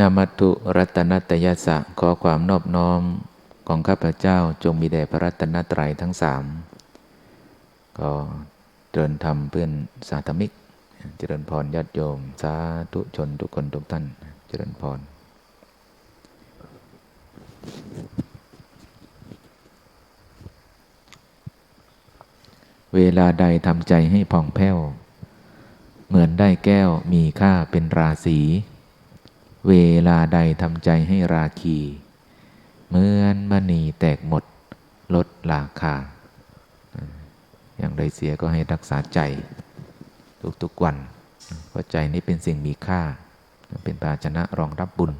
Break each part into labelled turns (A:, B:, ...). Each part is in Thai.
A: นามัตุรัตนตยสะขอความนอบน้อมของข้าพเจ้าจงมีแด่พระรัตนตรัยทั้งสามก็เจริญธรรมเพื่อนสาธมิก เจริญพรญาติโยม สาธุชนทุกคนทุกท่าน เจริญพร เวลาใดทำใจให้ผ่องแผ้ว เหมือนได้แก้วมีค่าเป็นราศี เวลาใดทำใจให้ราคี เหมือนมณีแตกหมด ลดราคา อย่างใดเสียก็ให้รักษาใจทุกๆวันเพราะใจนี้เป็นสิ่งมีค่า เป็นภาชนะรองรับบุญ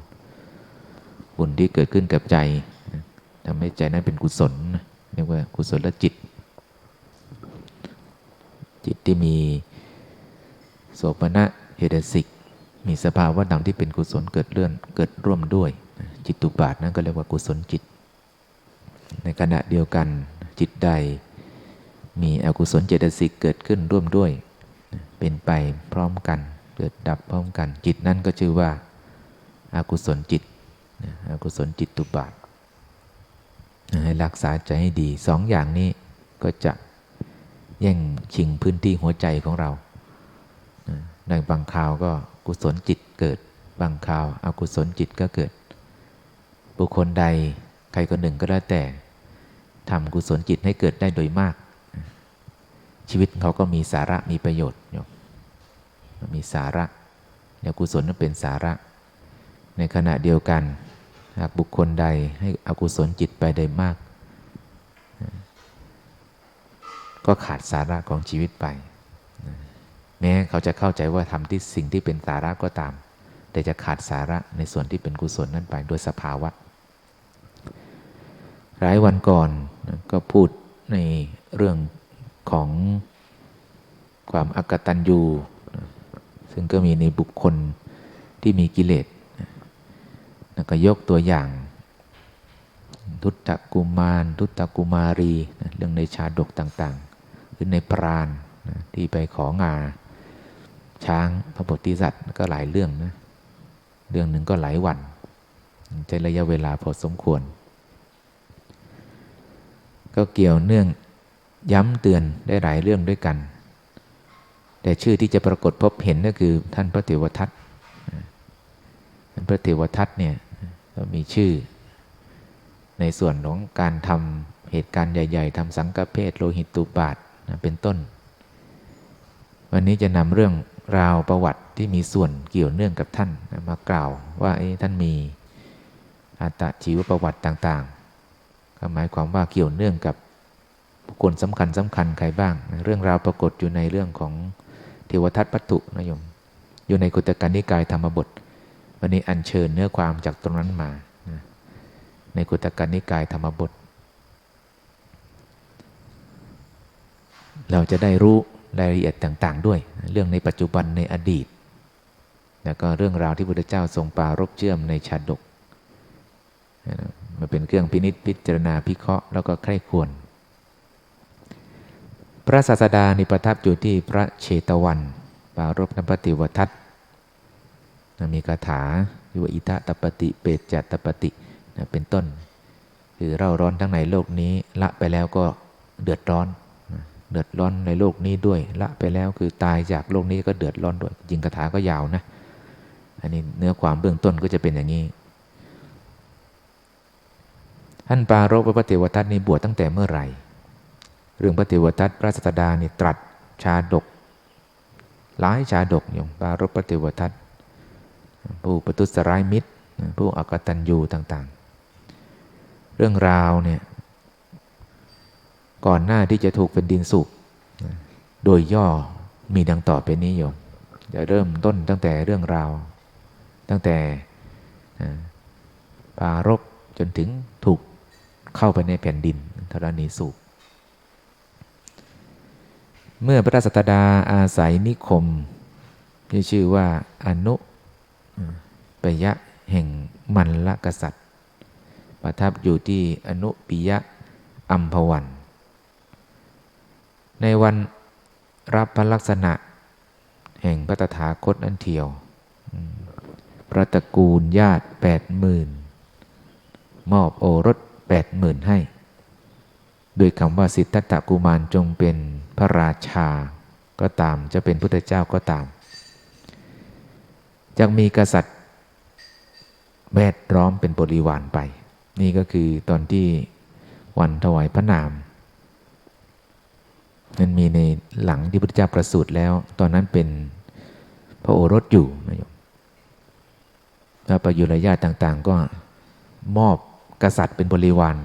A: บุญที่เกิดขึ้นกับใจทำให้ใจนั้นเป็นกุศลเรียกว่ากุศลจิต จิตที่มีโสปณะเฮตสิก มีสภาวะธรรมที่เป็นกุศลเกิดเลื่อนเกิดร่วมด้วย จิตตุบาทนั้นก็เรียกว่ากุศลจิต ในขณะเดียวกันจิตใด มีอกุศลเจตสิกเกิดขึ้นร่วมด้วย เป็นไปพร้อมกันเกิดดับพร้อมกัน จิตนั้นก็ชื่อว่าอากุศลจิตอกุศลจิตตุบาทให้รักษาใจให้ดีสองอย่างนี้ก็จะแย่งชิงพื้นที่หัวใจของเราในบางคราวก็ กุศลจิตเกิด บางคราวอากุศลจิตก็เกิด บุคคลใดใครคนหนึ่งก็ได้แต่ทำกุศลจิตให้เกิดได้โดยมาก ชีวิตเขาก็มีสาระมีประโยชน์อยู่มีสาระเนี่ยกุศลนั้นเป็นสาระ ในขณะเดียวกัน หากบุคคลใดให้อกุศลจิตไปได้มาก ก็ขาดสาระของชีวิตไป แม้เขาจะเข้าใจว่าทำที่สิ่งที่เป็นสาระก็ตาม แต่จะขาดสาระในส่วนที่เป็นกุศลนั้นไปโดยสภาวะ หลายวันก่อนก็พูดในเรื่องของความอากตันยูซึ่งก็มีในบุคคลที่มีกิเลสแล้วก็ยกตัวอย่าง ทุตตะกุมาร ทุตตะกุมารี เรื่องในชาดกต่างๆ หรือในปราณที่ไปของา ช้างพระโพธิสัตว์ก็หลายเรื่องนะ เรื่องหนึ่งก็หลายวันใช้ระยะเวลาพอสมควร ก็เกี่ยวเนื่องย้ำเตือนได้หลายเรื่องด้วยกัน แต่ชื่อที่จะปรากฏพบเห็นก็คือท่านพระเทวทัตท่านพระเทวทัตเนี่ยก็มีชื่อในส่วนของการทำเหตุการณ์ใหญ่ ๆทำสังฆเพศโลหิตตุบาทเป็นต้น วันนี้จะนำเรื่อง ราวประวัติที่มีส่วนเกี่ยวเนื่องกับท่านมากล่าวว่าท่านมีอัตชีวประวัติต่างๆก็หมายความว่าเกี่ยวเนื่องกับบุคคลสำคัญสำคัญใครบ้าง เรื่องราวปรากฏอยู่ในเรื่องของเทวทัตปัตตุนะโยม อยู่ในกุตการนิกายธรรมบท วันนี้อัญเชิญเนื้อความจากตรงนั้นมา ในกุตการนิกายธรรมบท เราจะได้รู้ รายละเอียดต่างๆ ด้วย เรื่องในปัจจุบันในอดีต แล้วก็เรื่องราวที่พระพุทธเจ้าทรงปารบเชื่อมในชาดกมาเป็นเครื่องพินิษพิจารณาพิเคราะห์แล้วก็ใคร่ควร พระศาสดานิประทับอยู่ที่พระเชตวัน ปารบนปฏิวทัตมีคาถาอยู่อิทะตปฏิเปจจตปฏิเป็นต้น คือเร่าร้อนทั้งในโลกนี้ละไปแล้วก็เดือดร้อน เดือดร้อนในโลกนี้ด้วยละไปแล้วคือตายจากโลกนี้ก็เดือดร้อนด้วยจริงคาถาก็ยาวนะ อันนี้เนื้อความเบื้องต้นก็จะเป็นอย่างนี้ ท่านปารบพระเทวทัตนี่บวชตั้งแต่เมื่อไหร่ เรื่องพระเทวทัตพระสัตดานี่ตรัสชาดก หลายชาดกอย่างปารบพระเทวทัตผู้ประทุษร้ายมิตรผู้อกตัญญูต่างๆ เรื่องราวเนี่ย ก่อนหน้าที่จะถูกเป็นดินสุกโดยย่อมีดังต่อไปนี้โยมจะเริ่มต้นตั้งแต่เรื่องราว ตั้งแต่ปารบจนถึงถูกเข้าไปในแผ่นดินธรณีสุกเมื่อพระสัตดาอาศัยนิคม ที่ชื่อว่าอนุปยะแห่งมันละกษัตริย์ ประทับอยู่ที่อนุปิยะอัมพวัน ในวันรับพระลักษณะ แห่งพระตถาคตนั่นเทียวพพระตระกูลญาติแปดหมื่นมอบโอรสแปดหมื่นให้ โดยคำว่าสิทธัตถกุมารจงเป็นพระราชาก็ตามจะเป็นพุทธเจ้าก็ตามจะมีกษัตริย์แวดล้อมเป็นบริวารไป นี่ก็คือตอนที่วันถวายพระนาม มันมีในหลังที่พุทธเจ้าประสูติแล้ว ตอนนั้นเป็นพระโอรสอยู่นะโยมแล้วประยุรญาติต่าง ๆ ก็มอบกษัตริย์เป็นบริวาร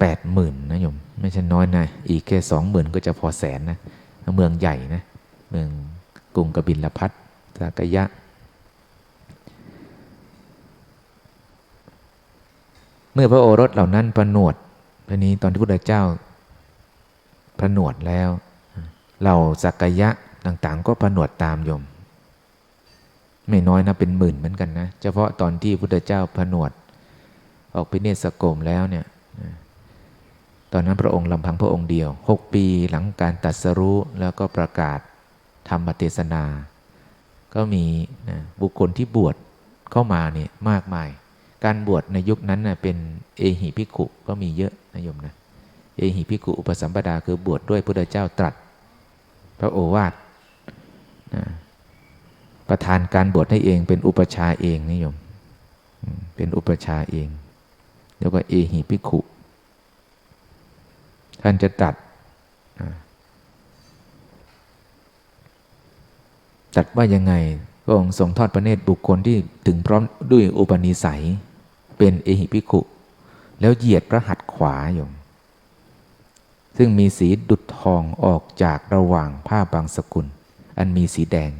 A: แปดหมื่นนะโยมไม่ใช่น้อยนะอีกแค่สองหมื่นก็จะพอแสนนะเมืองใหญ่นะเมืองกรุงกบิลพัทสากยะ เมื่อพระโอรสเหล่านั้นประนวดทีนี้ตอนที่พระพุทธเจ้า ผนวดแล้ว เราสักยะต่างๆ ก็ผนวดตามโยม ไม่น้อยนะเป็นหมื่นเหมือนกันนะ เฉพาะตอนที่พุทธเจ้าผนวด ออกไปเนสโกมแล้วเนี่ยตอนนั้นพระองค์ลำพังพระองค์เดียวหกปีหลังการตัดสรู้แล้วก็ประกาศธรรมเทศนา ก็มีนะบุคคลที่บวชเข้ามาเนี่ยมากมาย การบวชในยุคนั้นนะเป็นเอหิภิกขุก็มีเยอะนะโยมนะ เอหิภิกุอุปสัมปดาคือบวชดด้วยพระเจ้าตรัส พระโอวาทนะประธานการบวชให้เองเป็นอุปชาเองนิยม เป็นอุปชาเองเรียกว่าเอหิภิกุท่านจะตัดตัดว่ายังไงพระองค์ทรงทอดพระเนตรบุคคลที่ถึงพร้อมด้วยอุปนิสัย เป็นเอหิภิกุแล้วเหยียดพระหัตถ์ขวาโยม ซึ่งมีสีดุดทองออกจากระหว่างผ้าบางสกุล อันมีสีแดง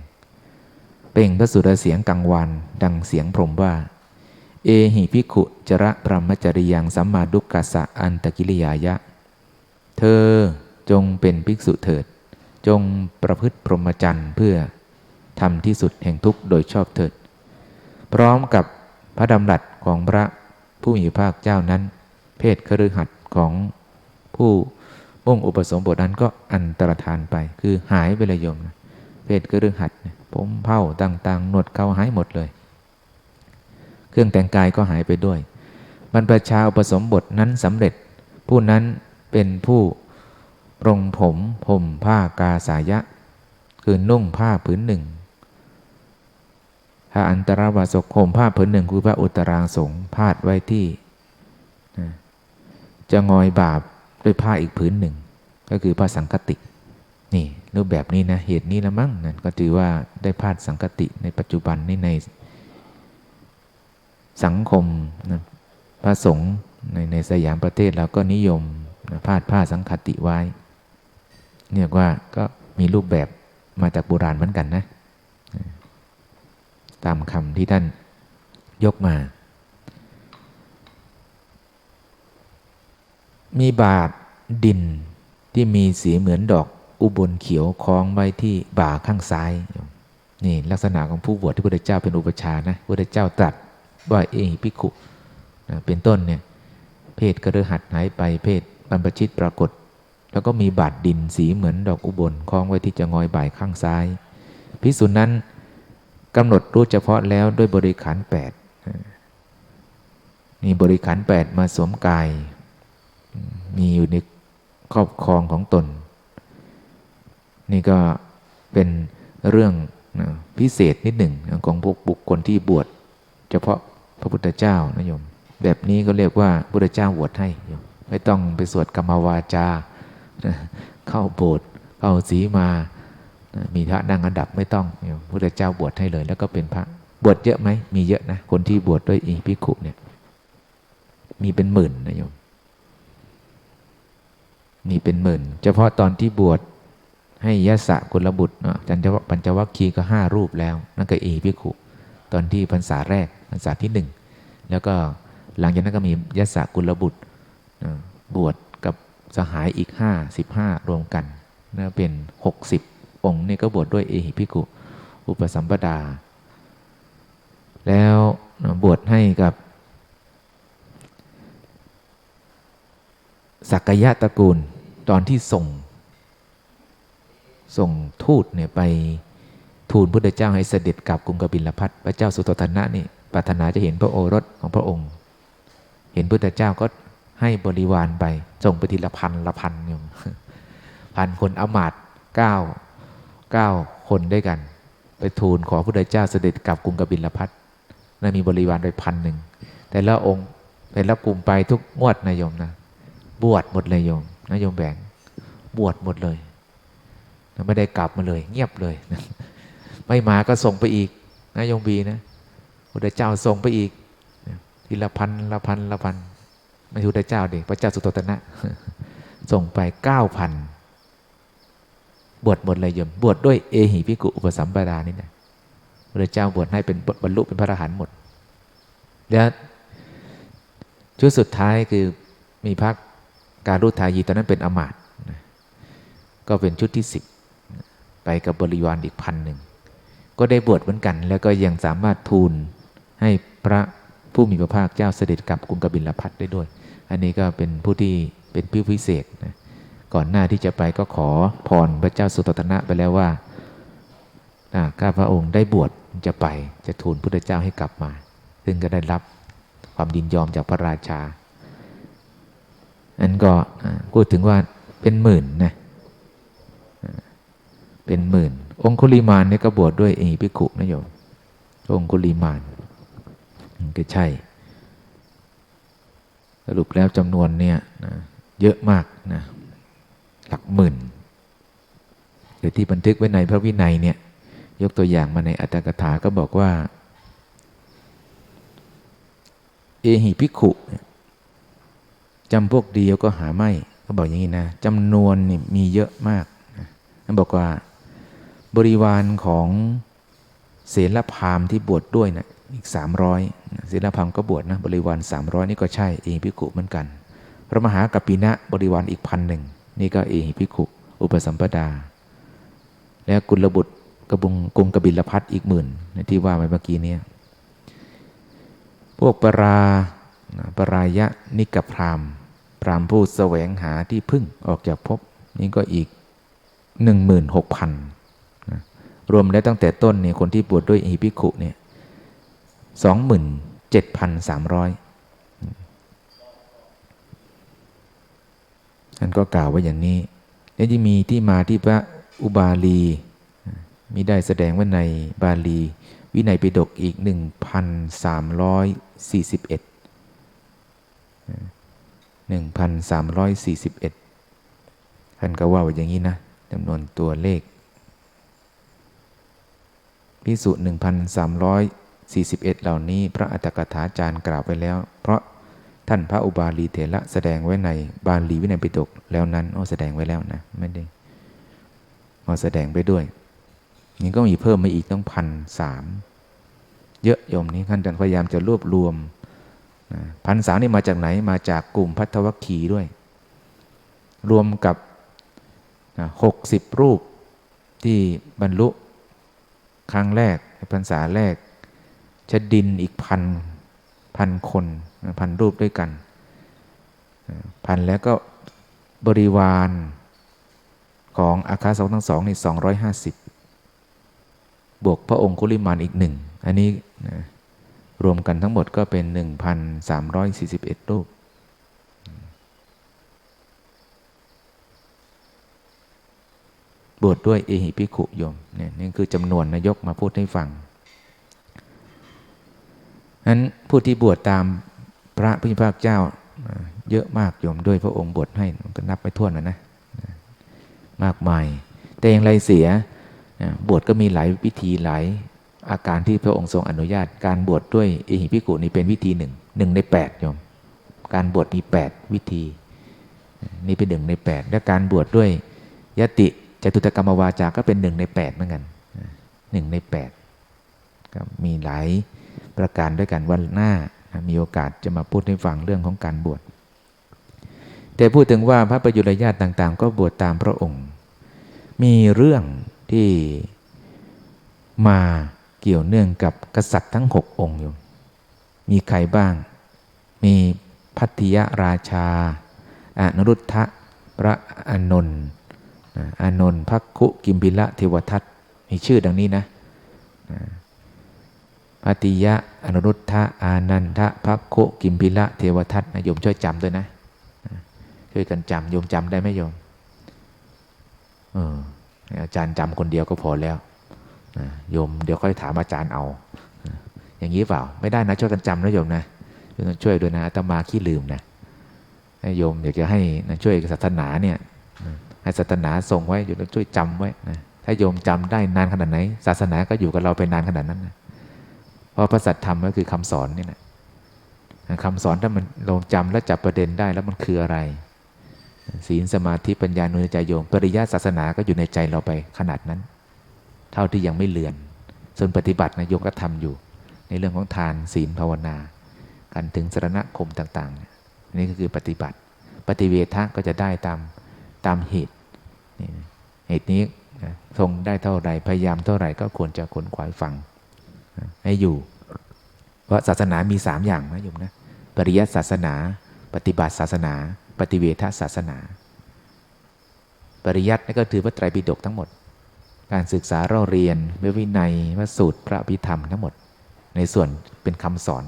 A: เป่งพระสุรเสียงกังวานดังเสียงพรมว่า เอหิพิขุจระพรหมจริยังสัมมาดุกัสสะอันตกิริยายะ เธอจงเป็นภิกษุเถิด จงประพฤติพรหมจรรย์เพื่อทำที่สุดแห่งทุกข์โดยชอบเถิด พร้อมกับพระดำรัสของพระผู้มีภาคเจ้านั้น เพศคฤหัสถ์ของผู้ มุ่งอุปสมบทนั้นก็อันตรธานไป คือหายไปเลยโยมนะเพศก็เรื่องหัดผมเผ้าต่างๆ หนวดเขาหายหมดเลย เครื่องแต่งกายก็หายไปด้วยบรรพชาอุปสมบทนั้นสำเร็จ ผู้นั้นเป็นผู้ปรงผมผมผ้ากาสายะ คือนุ่งผ้าผืนหนึ่งถ้าอันตรวาสกห่มผ้าผืนหนึ่งคือพระอุตรางสงพาดไว้ที่จะงอยบาป ด้วยผ้าอีกผืนหนึ่ง ก็คือผ้าสังคติ นี่รูปแบบนี้นะเหตุนี้ละมั้งนั่นก็ถือว่าได้ผ้าสังคติในปัจจุบันนี้ในสังคมนะพระสงฆ์ในในสยามประเทศเราก็นิยมนะผ้าผ้าสังคติไว้เนี่ยว่าก็มีรูปแบบมาจากโบราณเหมือนกันนะ ตามคำที่ท่านยกมา มีบาทดินที่มีสีเหมือนดอกอุบลเขียวคล้องไว้ที่บ่าข้างซ้าย นี่ลักษณะของผู้บวชที่พระเจ้าเป็นอุปชานะพระเจ้าตรัสว่าเอหิพิขุเป็นต้นเนี่ยเพศกระหัดหายไปเพศบรรพชิตปรากฏ แล้วก็มีบาดดินสีเหมือนดอกอุบลคล้องไว้ที่จะงอยบ่ายข้างซ้ายพิสุนั้นกำหนดรู้เฉพาะแล้วด้วยบริขารแปดนี่บริขารแปดมาสวมกาย มีอยู่ในครอบครองของตน นี่ก็เป็นเรื่องนะพิเศษนิดหนึ่งของพวกบุคคลที่บวชเฉพาะพระพุทธเจ้านะโยม แบบนี้ก็เรียกว่าพุทธเจ้าบวชให้โยมไม่ต้องไปสวดกรรมวาจา เข้าโบสถ์เข้าสีมา มีพระนั่งอันดับไม่ต้องโยมพุทธเจ้าบวชให้เลย แล้วก็เป็นพระ บวชเยอะไหม มีเยอะนะ คนที่บวชดด้วยอีพิขุเนี่ย มีเป็นหมื่นนะโยม มีเป็นหมื่น เฉพาะตอนที่บวชให้ยะสะกุลบุตรจันทวปัญจวัคคีก็ห้ารูปแล้ว นั่นก็เอพิขุตอนที่พรรษาแรกพรรษาที่หนึ่งแล้วก็หลังจากนั้นก็มียะสะกุลบุตรบวชกับสหายอีกห้าสิบห้ารวมกันนะเป็นหกสิบองค์นี่ก็บวชดด้วยเอหิพิขุอุปสัมปดา แล้วบวชให้กับ สักยะตระกูลตอนที่ส่ง ส่งทูตเนี่ยไปทูลพุทธเจ้าให้เสด็จกลับกรุงกบิลพัทพระเจ้าสุโธทนะนี่ปรารถนาจะเห็นพระโอรสของพระองค์ เห็นพุทธเจ้าก็ให้บริวารไปส่งไปทีละพันละพันโยมพันคนอมาตย์เก้าเก้าคนด้วยกัน ไปทูลขอพุทธเจ้าเสด็จกลับกรุงกบิลพัทนั่นมีบริวารไปพันหนึ่งแต่ละองค์แต่ละกลุ่มไปทุกงวดนะโยมนะ บวชหมดเลยโยมนะโยมแบ่งบวชหมดเลยไม่ได้กลับมาเลย เงียบเลยไม่มาก็ส่งไปอีกนะโยมบีนะพุทธเจ้าส่งไปอีกทีละพันละพันละพันไม่ใช่พุทธเจ้าดิพระเจ้าสุตตนะ ส่งไปเก้าพันบวชหมดเลยโยมบวชดด้วยเอหิพิกุอุปสัมปทานี่นะพระเจ้าบวชให้เป็นบรรลุเป็นพระอรหันต์หมด แล้วชุดสุดท้ายคือมีพัก การรุทายีตอนนั้นเป็นอมาตย์ก็เป็นชุดที่สิบไปกับบริวารอีกพันหนึ่ง ก็ได้บวชเหมือนกัน แล้วก็ยังสามารถทูลให้พระผู้มีพระภาคเจ้าเสด็จกลับกรุงกบิลพัทได้ด้วย อันนี้ก็เป็นผู้ที่เป็นผู้พิเศษนะก่อนหน้าที่จะไปก็ขอพรพระเจ้าสุตตนะไปแล้วว่าข้าพระองค์ได้บวชจะไปจะทูลพุทธเจ้าให้กลับมา ซึ่งก็ได้รับความยินยอมจากพระราชา อันก็พูดถึงว่าเป็นหมื่นนะเป็นหมื่น องคุลิมานเนี่ยก็บวชดด้วยเอหิภิกขุนะโยมองคุลิมานก็ใช่ สรุปแล้วจำนวนเนี่ยนะเยอะมากนะหลักหมื่นหรือที่บันทึกไว้ในพระวินัยเนี่ยยกตัวอย่างมาในอัตถกถาก็บอกว่า เอหิภิกขุ จำพวกเดียวก็หาไม่เขาบอกอย่างนี้นะจำนวนนี่มีเยอะมากเขาบอกว่า บริวารของเสลพามที่บวชดด้วยนะอีกสามร้อยเสลพามก็บวชนะบริวารสามร้อยนี่ก็ใช่เอหิภิกุเหมือนกัน พระมหากัปปินะบริวารอีกพันหนึ่งนี่ก็เอหิภิกุอุปสัมปดา แล้วกุลบุตรกระบุงกุงกบิลพัทอีกหมื่นที่ว่าไปเมื่อกี้นี้พวกปราปรายะนิกพราม พรามผู้แสวงหาที่พึ่งออกจากภพนี่ก็อีกหนึ่งหมื่นหกพันรวมแล้วตั้งแต่ต้นเนี่ยคนที่บวชดด้วยอิภิกขุเนี่ยสองหมื่นเจ็ดพันสามร้อยท่านก็กล่าวไว้อย่างนี้ แล้วยังมีที่มาที่พระอุบาลี มีได้แสดงว่าในบาลี วินัยปิฎกอีก 1,341 1,341ท่านก็ว่าไว้ย่างนี้นะจำนวนตัวเลข พิสุ1,341 เหล่านี้พระอัตถกถาจารย์กล่าวไปแล้ว เพราะท่านพระอุบาลีเถระแสดงไว้ในบาลีวินัยปิฎกแล้วนั้นโอ้แสดงไว้แล้วนะไม่ได้มาแสดงไปด้วยนี่ก็มีเพิ่มมาอีกต้องพันสามเยอะโยมนี้ท่านพยายามจะรวบรวม พันสามนี่มาจากไหนมาจากกลุ่มพัทวคีด้วย รวมกับหกสิบรูปที่บรรลุครั้งแรกพรรษาแรกจะดินอีกพันพันคนพันรูปด้วยกันพันแล้วก็บริวารของอาคาสองทั้งสองนี่สองร้อยห้าสิบบวกพระองค์คุลิมานอีกหนึ่ง อันนี้นะ รวมกันทั้งหมดก็เป็น 1,341 รูป บวชดด้วยเอหิพิขุโยมเนี่ยนี่คือจำนวนนายกมาพูดให้ฟังนั้นผู้ที่บวชตามพระพุทธภาคเจ้าเยอะมากโยมด้วยพระองค์บวชให้ก็นับไม่ถ้วนนะนะ มากมาย แต่อย่างไรเสียบวชก็มีหลายวิธีหลาย อาการที่พระองค์ทรงอนุญาต การบวชดด้วยเอหิภิกุนี่เป็นวิธีหนึ่งหนึ่งในแปดโยมการบวชมีแปดวิธี นี่เป็นหนึ่งในแปดและการบวชดด้วยยติจตุตกรรมวาจาก็เป็นหนึ่งในแปดเหมือนกันหนึ่งในแปดก็มีหลายประการด้วยกันวันหน้ามีโอกาสจะมาพูดให้ฟังเรื่องของการบวชแต่พูดถึงว่าพระประยุรญาติต่างๆ ก็บวชตามพระองค์ มีเรื่องที่มา เกี่ยวเนื่องกับกษัตริย์ทั้งหกองค์อยู่ มีใครบ้าง มีพัทยราชา อนุรุทธะพระอานนท์อานนท์พักคุกิมพิละเทวทัตมีชื่อดังนี้นะพัติยะอนุรุทธะอานันทะพักโคกิมพิละเทวทัตนะโยมช่วยจำด้วยนะ ช่วยกันจำโยมจำได้ไหมโยมอาจารย์จำคนเดียวก็พอแล้ว โยมเดี๋ยวค่อยถามอาจารย์เอา อย่างนี้เปล่า ไม่ได้นะช่วยกันจำนะโยมนะช่วยด้วยนะอาตมาขี้ลืมนะให้โยมอยากจะให้นะช่วยศาสนาเนี่ยให้ศาสนาส่งไว้โยมต้องช่วยจำไว้นะถ้าโยมจำได้นานขนาดไหน ศาสนาก็อยู่กับเราไปนานขนาดนั้นนะเพราะพระสัจธรรมก็คือคำสอนนี่แหละคำสอนถ้ามันลงจำและจับประเด็นได้แล้วมันคืออะไร ศีลสมาธิปัญญานุในใจโยม ปริยัติศาสนาก็อยู่ในใจเราไปขนาดนั้น เท่าที่ยังไม่เลือน ส่วนปฏิบัตินะโยมก็ทำอยู่ ในเรื่องของทานศีลภาวนาการถึงสรณคมต่างๆ นี่ก็คือปฏิบัติ ปฏิเวทะก็จะได้ตามตามเหตุเหตุนี้ทรงได้เท่าไหร่พยายามเท่าไหร่ก็ควรจะขนขวายฟังให้อยู่ เพราะศาสนามีสามอย่างนะโยมนะปริยัติศาสนา ปฏิบัติศาสนา ปฏิเวทศาสนา ปริยัตินี่ก็ถือพระไตรปิฎกทั้งหมด การศึกษาเราเรียนพระวินัยพระสูตรพระอภิธรรมทั้งหมด ในส่วนเป็นคำสอน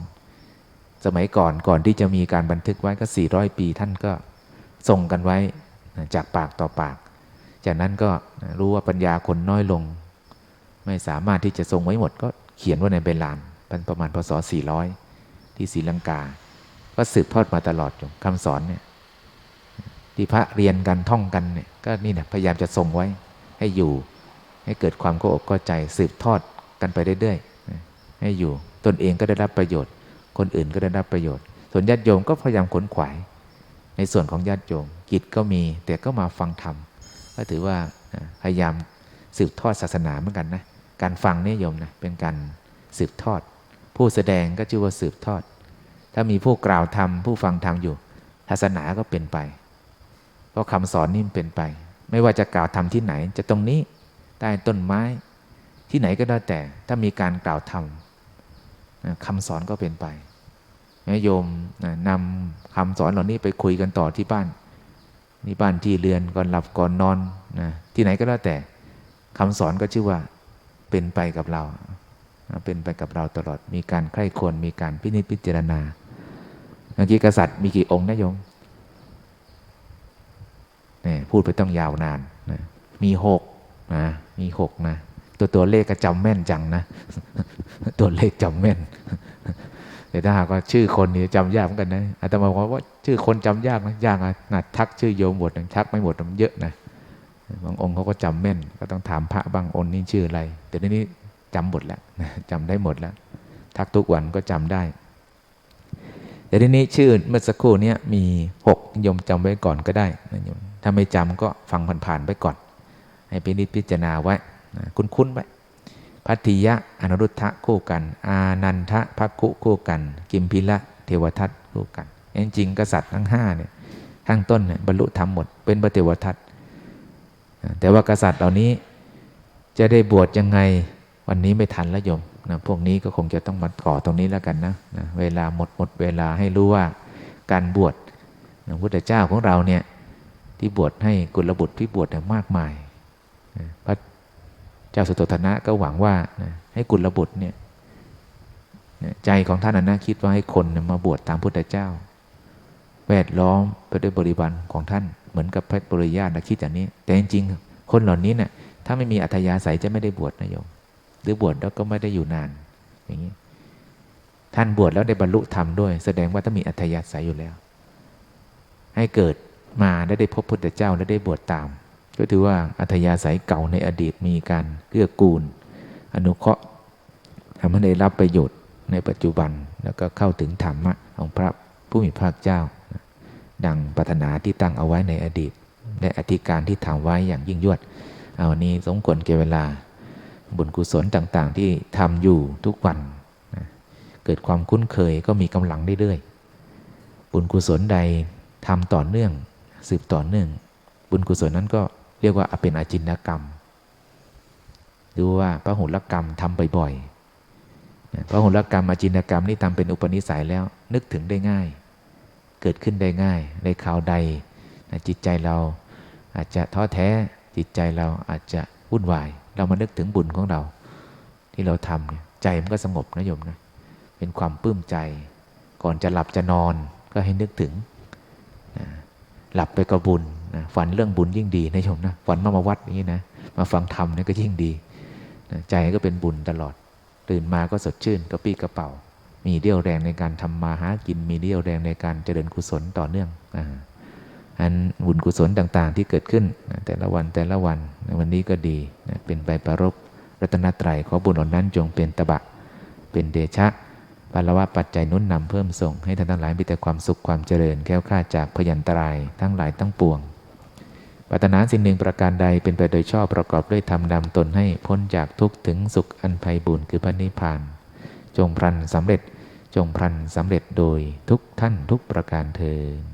A: สมัยก่อนก่อนที่จะมีการบันทึกไว้ก็ 400 ปีท่านก็ส่งกันไว้จากปากต่อปาก จากนั้นก็รู้ว่าปัญญาคนน้อยลง ไม่สามารถที่จะทรงไว้หมด ก็เขียนไว้ในเบลานประมาณพศ 400 ที่ศรีลังกา ก็สืบทอดมาตลอดอยู่คำสอนเนี่ยที่พระเรียนกันท่องกันเนี่ยก็นี่นะพยายามจะทรงไว้ให้อยู่ ให้เกิดความเข้าอกเข้าใจสืบทอดกันไปเรื่อยๆให้อยู่ตนเองก็ได้รับประโยชน์ คนอื่นก็ได้รับประโยชน์ ส่วนญาติโยมก็พยายามขนขวาย ในส่วนของญาติโยมกิจก็มีแต่ก็มาฟังธรรมก็ถือว่าพยายามสืบทอดศาสนาเหมือนกันนะการฟังเนี่ยโยมนะเป็นการสืบทอด ผู้แสดงก็ชื่อว่าสืบทอด ถ้ามีผู้กล่าวธรรมผู้ฟังธรรมอยู่ศาสนาก็เป็นไปเพราะคำสอนนี่เป็นไป ไม่ว่าจะกล่าวธรรมที่ไหนจะตรงนี้ ใต้ต้นไม้ ที่ไหนก็ได้แต่ ถ้ามีการกล่าวธรรมคำสอนก็เป็นไปโยมนำคำสอนเหล่านี้ไปคุยกันต่อที่บ้านนี่บ้านที่เรือนก่อนหลับก่อนนอนนะที่ไหนก็แล้วแต่คำสอนก็ชื่อว่าเป็นไปกับเรา เป็นไปกับเราตลอดมีการใคร่ควรมีการพินิจพิจารณาเมื่อกี้กษัตริย์มีกี่องค์นะโยมนี่พูดไปต้องยาวนานนะมีหกนะ มีหกนะ ตัวตัวเลขก็จำแม่นจังนะ ตัวเลขจำแม่น แต่ถ้าหากว่าชื่อคนนี่จำยากเหมือนกันนะอาตมาบอกว่าชื่อคนจำยากนะยากนะทักชื่อโยมหมดทักไม่หมดมันเยอะนะบางองค์เขาก็จำแม่น ก็ต้องถามพระบางองค์นี่ชื่ออะไร แต่ทีนี้จำหมดแล้วจำได้หมดแล้ว ทักทุกวันก็จำได้แต่ทีนี้ชื่อเมื่อสักครู่นี้มีหกโยมจำไว้ก่อนก็ได้นะโยมถ้าไม่จำก็ฟังผ่านๆไปก่อน ให้ไปนิดพิจารณาไว้คุ้นๆไว้พัทธิยะอนุรุทธะคู่กัน อานันทะพักคุคู่กัน กิมพิละเทวทัตคู่กันจริงๆกษัตริย์ทั้งห้าเนี่ยข้างต้นเนี่ยบรรลุธรรมหมดเป็นพระเทวทัตแต่ว่ากษัตริย์เหล่านี้จะได้บวชยังไงวันนี้ไม่ทันแล้วโยมนะพวกนี้ก็คงจะต้องมาก่อตรงนี้แล้วกันนะนะเวลาหมดหมดเวลาให้รู้ว่าการบวชพระพุทธเจ้าของเราเนี่ยที่บวชให้กุลบุตรที่บวชเนี่ยมากมาย พระเจ้าสุโธทนะก็หวังว่าให้กุลบุตรเนี่ยใจของท่านนะคิดว่าให้คนมาบวชตามพุทธเจ้า แวดล้อมไปด้วยบริบาลของท่านเหมือนกับพระบริญาณนะคิดอย่างนี้ แต่จริงๆ คนเหล่านี้เนะ่ยถ้าไม่มีอัธยาศัยจะไม่ได้บวชนะโยมหรือบวชแล้วก็ไม่ได้อยู่นาน อย่างนี้ ท่านบวชแล้วได้บรรลุธรรมด้วย แสดงว่าต้องมีอัธยาศัยอยู่แล้ว ให้เกิดมาได้ได้พบพุทธเจ้าและได้บวชตาม ก็ถือว่าอัธยาศัยเก่าในอดีตมีการเกื้อกูล อนุเคราะห์ทำให้ได้รับประโยชน์ในปัจจุบันแล้วก็เข้าถึงธรรมะของพระผู้มีพระเจ้า ดังปรารถนาที่ตั้งเอาไว้ในอดีต และอธิการที่ทำไว้อย่างยิ่งยวด เอานี้สมควรเก็บเวลา บุญกุศลต่างๆ ที่ทำอยู่ทุกวันนะเกิดความคุ้นเคยก็มีกำลังเรื่อยๆบุญกุศลใดทำต่อเนื่อง สืบต่อเนื่อง บุญกุศลนั้นก็ เรียกว่าเป็นอาจินกรรมดูว่าพระหุลกรรมทำบ่อยๆพระหุลกรรมอาจินกรรมนี่ทำเป็นอุปนิสัยแล้ว นึกถึงได้ง่าย เกิดขึ้นได้ง่าย ในข่าวใด จิตใจเราอาจจะท้อแท้จิตใจเราอาจจะวุ่นวาย เรามานึกถึงบุญของเรา ที่เราทำเนี่ยใจมันก็สงบนะโยมนะเป็นความปลื้มใจ ก่อนจะหลับจะนอนก็ให้นึกถึงหลับไปกับบุญ นะฝันเรื่องบุญยิ่งดีนะโยมนะฝันมามาวัดอย่างนี้นะมาฟังธรรมนี่ก็ยิ่งดีนะใจก็เป็นบุญตลอด ตื่นมาก็สดชื่นกระปี้กระเป๋า มีเรี่ยวแรงในการทำมาหากินมีเรี่ยวแรงในการเจริญกุศลต่อเนื่องอ่าอันบุญกุศลต่างๆ ที่เกิดขึ้นนะแต่ละวันแต่ละวันวันนี้ก็ดีนะเป็นไปประรบรัตนตรัยขอบุญเหล่านั้นจงเป็นตบะ เป็นเดชะปาลวะปัจจัยนุ่นนำเพิ่มส่ง ให้ท่านทั้งหลายมีแต่ความสุขความเจริญแก้วคลาจากพยันตรายทั้งหลายทั้งปวง ปรารถนาสิ่งหนึ่งประการใดเป็นไปโดยชอบประกอบด้วยธรรมนำตนให้พ้นจากทุกข์ถึงสุขอันไพบุญคือพระนิพพาน จงพลันสำเร็จจงพลันสำเร็จโดยทุกท่านทุกประการเทอ